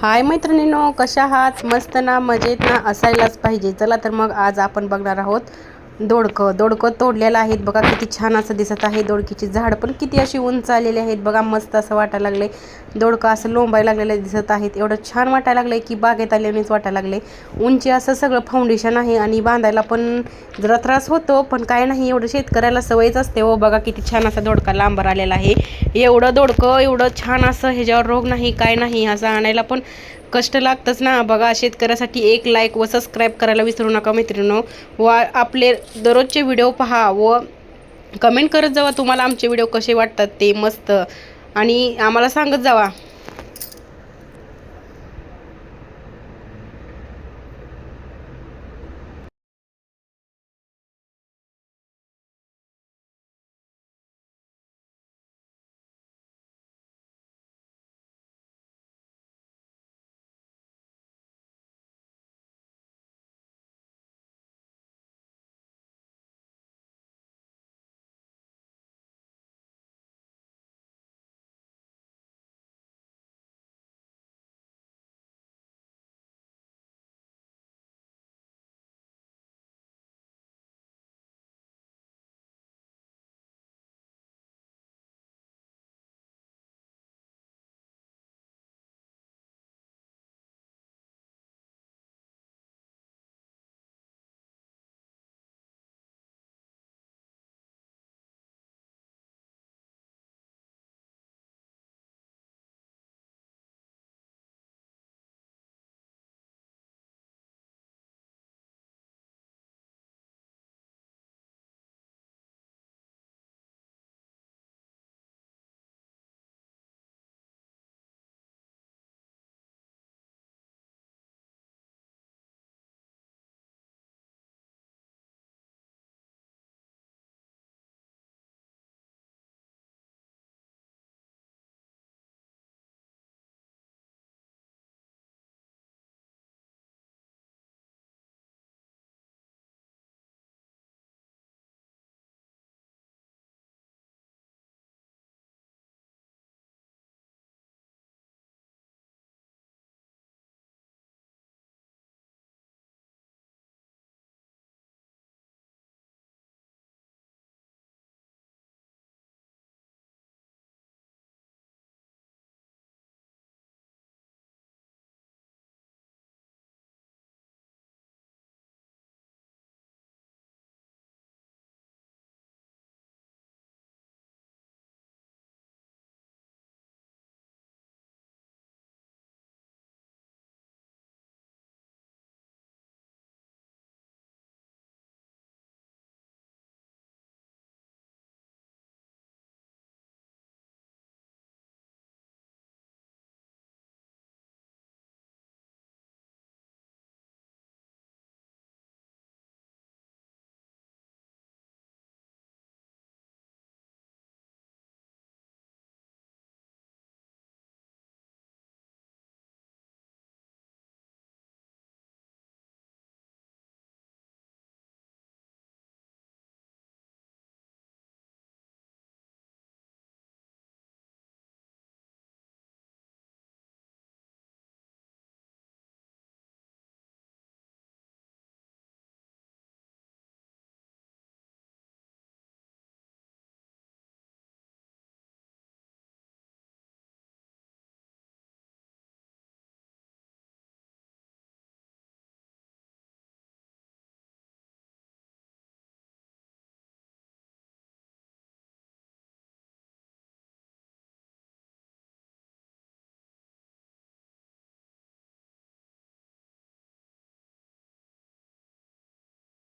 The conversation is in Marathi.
हाय मैत्रिणीनो कशा आहात? मस्त ना मजेत ना असायलाच पाहिजे. चला तर मग आज आपण बघणार आहोत दोडकं. दोडकं तोडलेलं आहेत बघा किती छान असं दिसत आहे. दोडकीची झाड पण किती अशी उंच आलेली आहेत बघा मस्त असं वाटायला लागले दोडकं असं लोंबायला लागलेलं दिसत आहेत. एवढं छान वाटायला लागलं की बागेत आल्यानेच वाटायला लागले उंची असं सगळं फाउंडेशन आहे आणि बांधायला पण जरा त्रास होतो पण काय नाही एवढं शेतकऱ्याला सवयच असते हो. बघा किती छान असा दोडका लांबर आलेला आहे. एवढं दोडकं एवढं छान असं ह्याच्यावर रोग नाही काय नाही असं आणायला पण कष्ट लागतंच ना. बघा शेतकऱ्यासाठी एक लाईक व सबस्क्राईब करायला विसरू नका मैत्रिणीनो व आपले दररोजचे व्हिडिओ पहा व कमेंट करत जावा. तुम्हाला आमचे व्हिडिओ कसे वाटतात ते मस्त. आणि आम्हाला सांगत जावा.